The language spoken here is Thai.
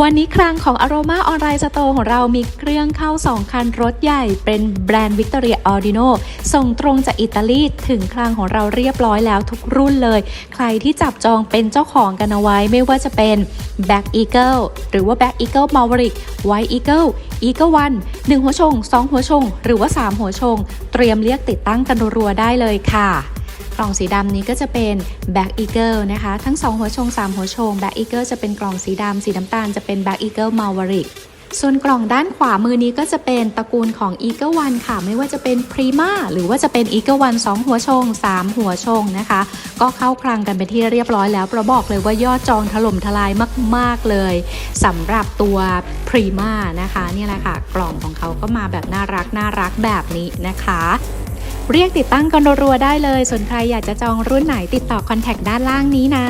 วันนี้ครั้งของ Aroma Online Store ของเรามีเครื่องเข้า 2 คันรถใหญ่เป็นแบรนด์ Victoria Ordino ส่งตรงจากอิตาลีถึงคลังของเราเรียบร้อยแล้วทุกรุ่นเลย ใครที่จับจองเป็นเจ้าของกันเอาไว้ไม่ว่าจะเป็น Black Eagle หรือว่า Black Eagle Maverick White Eagle Eagle One 1หัวชง 2 หัวชง หรือว่า 3 หัวชง เตรียมเรียกติดตั้งกันรัวๆได้เลยค่ะ ล่องสีดำนี้ก็จะเป็น Black Eagle นะคะ ทั้ง 2 หัวชง 3 หัวชง Black Eagle จะเป็นกล่องสีดำสีน้ำตาลจะเป็น Black Eagle m a v e r i c ส่วนกล่องด้านขวามือนี้ก็จะเป็นตระกูลของ Eagle One ค่ะ ไม่ว่าจะเป็น Prima หรือว่าจะเป็น Eagle One 2 หัวชง 3 หัวชงนะคะ ก็เข้าคลังกันเป็นที่เรียบร้อยแล้วเราบอกเลยว่ายอดจองถล่มทลายมาก ๆ เลยสำหรับตัว Prima นะคะ นี่แหละค่ะ กล่องของเขาก็มาแบบน่ารักน่ารักแบบนี้นะคะ เรียกติดตั้งกันรัวๆได้เลย ส่วนใครอยากจะจองรุ่นไหนติดต่อคอนแทคด้านล่างนี้นะ